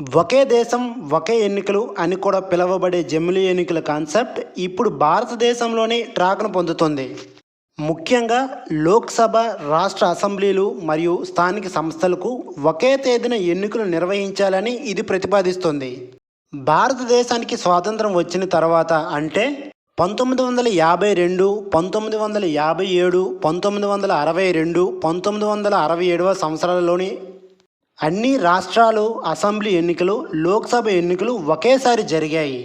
ఒకే దేశం ఒకే ఎన్నికలు అని కూడా పిలువబడే జమిలీ ఎన్నికల కాన్సెప్ట్ ఇప్పుడు భారతదేశంలోనే ట్రాక్ను పొందుతుంది. ముఖ్యంగా లోక్సభ రాష్ట్ర అసెంబ్లీలు మరియు స్థానిక సంస్థలకు ఒకే తేదీన ఎన్నికలు నిర్వహించాలని ఇది ప్రతిపాదిస్తుంది. భారతదేశానికి స్వాతంత్రం వచ్చిన తర్వాత అంటే పంతొమ్మిది వందల యాభై రెండు పంతొమ్మిది వందల యాభై ఏడు పంతొమ్మిది వందల అరవై రెండు పంతొమ్మిది వందల అరవై ఏడవ సంవత్సరాలలోని అన్ని రాష్ట్రాలు అసెంబ్లీ ఎన్నికలు లోక్సభ ఎన్నికలు ఒకేసారి జరిగాయి.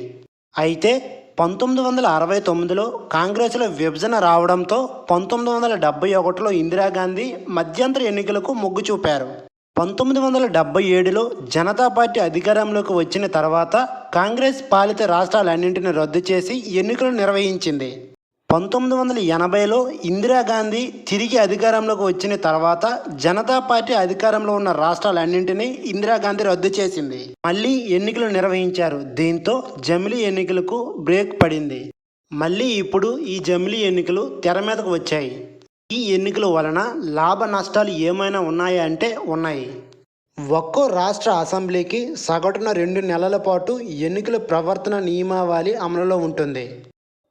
అయితే పంతొమ్మిది వందల అరవై తొమ్మిదిలో కాంగ్రెస్లో విభజన రావడంతో పంతొమ్మిది వందల డెబ్బై ఒకటిలో ఇందిరాగాంధీ మధ్యంతర ఎన్నికలకు మొగ్గు చూపారు. పంతొమ్మిది వందల డెబ్బై ఏడులో జనతా పార్టీ అధికారంలోకి వచ్చిన తర్వాత కాంగ్రెస్ పాలిత రాష్ట్రాలన్నింటినీ రద్దు చేసి ఎన్నికలు నిర్వహించింది. పంతొమ్మిది వందల ఎనభైలో ఇందిరాగాంధీ తిరిగి అధికారంలోకి వచ్చిన తర్వాత జనతా పార్టీ అధికారంలో ఉన్న రాష్ట్రాలన్నింటినీ ఇందిరాగాంధీ రద్దు చేసింది. మళ్ళీ ఎన్నికలు నిర్వహించారు. దీంతో జమిలీ ఎన్నికలకు బ్రేక్ పడింది. మళ్ళీ ఇప్పుడు ఈ జమిలీ ఎన్నికలు తెర మీదకు వచ్చాయి. ఈ ఎన్నికల వలన లాభ నష్టాలు ఏమైనా ఉన్నాయా అంటే ఉన్నాయి. ఒక్కో రాష్ట్ర అసెంబ్లీకి సగటున రెండు నెలల పాటు ఎన్నికల ప్రవర్తన నియమావళి అమలులో ఉంటుంది.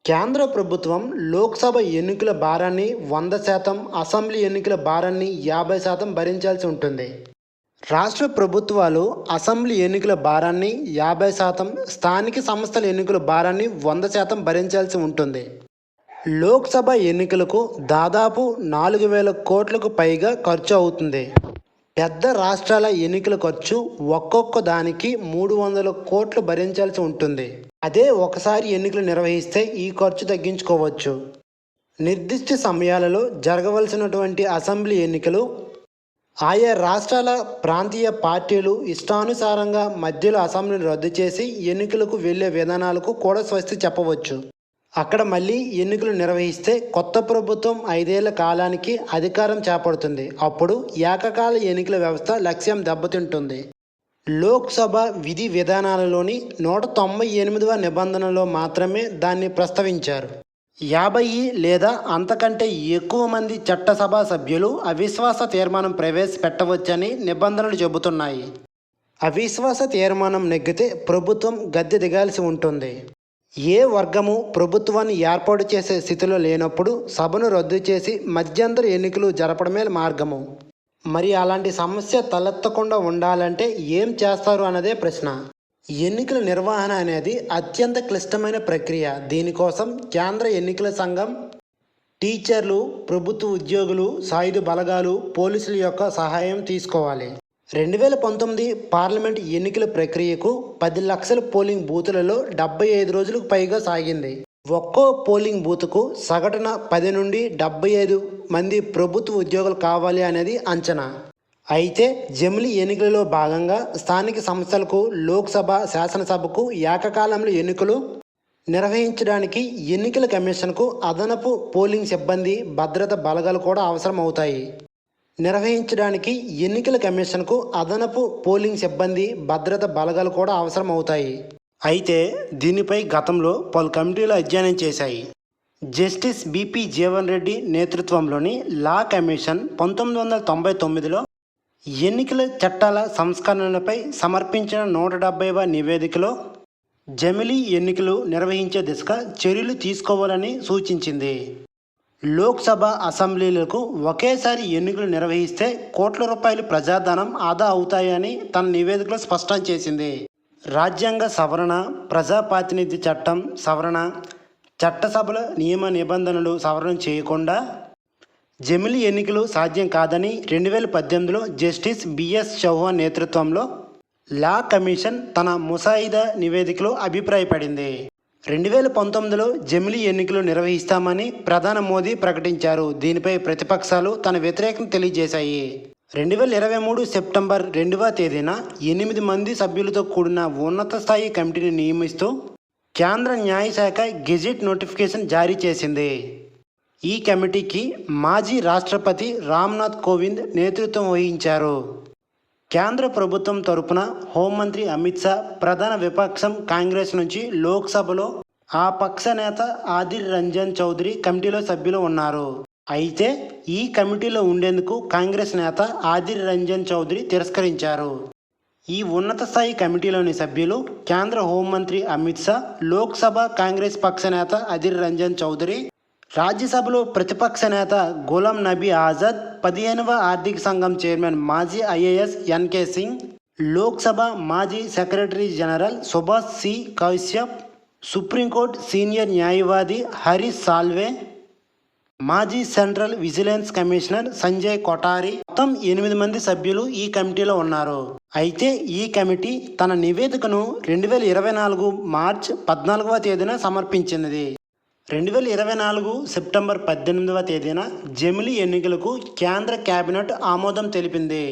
కేంద్ర ప్రభుత్వం లోక్సభ ఎన్నికల భారాన్ని వంద శాతం అసెంబ్లీ ఎన్నికల భారాన్ని యాభై శాతం భరించాల్సి ఉంటుంది. రాష్ట్ర ప్రభుత్వాలు అసెంబ్లీ ఎన్నికల భారాన్ని యాభై శాతం స్థానిక సంస్థల ఎన్నికల భారాన్ని వంద శాతం భరించాల్సి ఉంటుంది. లోక్సభ ఎన్నికలకు దాదాపు నాలుగు వేల కోట్లకు పైగా ఖర్చు అవుతుంది. పెద్ద రాష్ట్రాల ఎన్నికల ఖర్చు ఒక్కొక్క దానికి మూడు వందల కోట్లు భరించాల్సి ఉంటుంది. అదే ఒకసారి ఎన్నికలు నిర్వహిస్తే ఈ ఖర్చు తగ్గించుకోవచ్చు. నిర్దిష్ట సమయాలలో జరగవలసినటువంటి అసెంబ్లీ ఎన్నికలు ఆయా రాష్ట్రాల ప్రాంతీయ పార్టీలు ఇష్టానుసారంగా మధ్యలో అసెంబ్లీని రద్దు చేసి ఎన్నికలకు వెళ్ళే విధానాలకు కూడా స్వస్తి చెప్పవచ్చు. అక్కడ మళ్ళీ ఎన్నికలు నిర్వహిస్తే కొత్త ప్రభుత్వం ఐదేళ్ళ కాలానికి అధికారం చేపడుతుంది. అప్పుడు ఏకకాల ఎన్నికల వ్యవస్థ లక్ష్యం దెబ్బతింటుంది. లోక్సభ విధి విధానాలలోని నూట తొంభై ఎనిమిదవ నిబంధనలో మాత్రమే దాన్ని ప్రస్తావించారు. యాభై లేదా అంతకంటే ఎక్కువ మంది చట్టసభ సభ్యులు అవిశ్వాస తీర్మానం ప్రవేశపెట్టవచ్చని నిబంధనలు చెబుతున్నాయి. అవిశ్వాస తీర్మానం నెగ్గితే ప్రభుత్వం గద్దె దిగాల్సి ఉంటుంది. ఏ వర్గము ప్రభుత్వాన్ని ఏర్పాటు చేసే స్థితిలో లేనప్పుడు సభను రద్దు చేసి మధ్యంతర ఎన్నికలు జరపడమే మార్గము. మరి అలాంటి సమస్య తలెత్తకుండా ఉండాలంటే ఏం చేస్తారు అన్నదే ప్రశ్న. ఎన్నికల నిర్వహణ అనేది అత్యంత క్లిష్టమైన ప్రక్రియ. దీనికోసం కేంద్ర ఎన్నికల సంఘం టీచర్లు ప్రభుత్వ ఉద్యోగులు సాయుధ బలగాలు పోలీసుల యొక్క సహాయం తీసుకోవాలి. రెండు వేల పంతొమ్మిది పార్లమెంట్ ఎన్నికల ప్రక్రియకు పది లక్షల పోలింగ్ బూతులలో డెబ్బై ఐదు రోజులకు పైగా సాగింది. ఒక్కో పోలింగ్ బూత్కు సగటున పది నుండి డెబ్బై ఐదు మంది ప్రభుత్వ ఉద్యోగులు కావాలి అనేది అంచనా. అయితే జమిలి ఎన్నికలలో భాగంగా స్థానిక సంస్థలకు లోక్సభ శాసనసభకు ఏకకాలంలో ఎన్నికలు నిర్వహించడానికి ఎన్నికల కమిషన్కు అదనపు పోలింగ్ సిబ్బంది భద్రత బలగాలు కూడా అవసరం అవుతాయి నిర్వహించడానికి ఎన్నికల కమిషన్కు అదనపు పోలింగ్ సిబ్బంది భద్రత బలగాలు కూడా అవసరం అవుతాయి అయితే దీనిపై గతంలో పలు కమిటీలు అధ్యయనం చేశాయి. జస్టిస్ బిపి జీవన్ రెడ్డి నేతృత్వంలోని లా కమిషన్ పంతొమ్మిది వందల తొంభై తొమ్మిదిలో ఎన్నికల చట్టాల సంస్కరణలపై సమర్పించిన నూట డెబ్బైవ నివేదికలో జమిలీ ఎన్నికలు నిర్వహించే దిశగా చర్యలు తీసుకోవాలని సూచించింది. లోక్సభ అసెంబ్లీలకు ఒకేసారి ఎన్నికలు నిర్వహిస్తే కోట్ల రూపాయలు ప్రజాధనం ఆదా అవుతాయని తన నివేదికలో స్పష్టం చేసింది. రాజ్యాంగ సవరణ ప్రజాప్రాతినిధ్య చట్టం సవరణ చట్టసభల నియమ నిబంధనలు సవరణ చేయకుండా జమిలి ఎన్నికలు సాధ్యం కాదని రెండు వేల పద్దెనిమిదిలో జస్టిస్ బిఎస్ చౌహాన్ నేతృత్వంలో లా కమిషన్ తన ముసాయిదా నివేదికలో అభిప్రాయపడింది. రెండు వేల పంతొమ్మిదిలో జమిలి ఎన్నికలు నిర్వహిస్తామని ప్రధాని మోదీ ప్రకటించారు. దీనిపై ప్రతిపక్షాలు తన వ్యతిరేకం తెలియజేశాయి. రెండు వేల ఇరవై మూడు సెప్టెంబర్ రెండవ తేదీన ఎనిమిది మంది సభ్యులతో కూడిన ఉన్నత స్థాయి కమిటీని నియమిస్తూ కేంద్ర న్యాయశాఖ గెజిట్ నోటిఫికేషన్ జారీ చేసింది. ఈ కమిటీకి మాజీ రాష్ట్రపతి రామ్నాథ్ కోవింద్ నేతృత్వం వహించారు. కేంద్ర ప్రభుత్వం తరపున హోంమంత్రి అమిత్ షా ప్రధాన విపక్షం కాంగ్రెస్ నుంచి లోక్సభలో ఆ పక్ష నేత ఆదిర్ రంజన్ చౌదరి కమిటీలో సభ్యులు ఉన్నారు. అయితే ఈ కమిటీలో ఉండేందుకు కాంగ్రెస్ నేత ఆదిర్ రంజన్ చౌదరి తిరస్కరించారు. ఈ ఉన్నత స్థాయి కమిటీలోని సభ్యులు కేంద్ర హోంమంత్రి అమిత్ షా లోక్సభ కాంగ్రెస్ పక్ష నేత అధిర్ రంజన్ చౌదరి రాజ్యసభలో ప్రతిపక్ష నేత గులాం నబీ ఆజాద్ పదిహేనవ ఆర్థిక సంఘం చైర్మన్ మాజీ ఐఏఎస్ ఎన్కే సింగ్ లోక్సభ మాజీ secretary general Subhash C Kashyap supreme court senior న్యాయవాది హరీష్ సాల్వే మాజీ central vigilance commissioner Sanjay Kothari మొత్తం ఎనిమిది మంది సభ్యులు ఈ కమిటీలో ఉన్నారు. అయితే ఈ కమిటీ తన నివేదికను రెండు వేల ఇరవై నాలుగు మార్చ్ పద్నాలుగవ తేదీన సమర్పించినది రెండు వేల ఇరవై నాలుగు సెప్టెంబర్ పద్దెనిమిదవ తేదీన జమిలి ఎన్నికలకు కేంద్ర కేబినెట్ ఆమోదం తెలిపింది.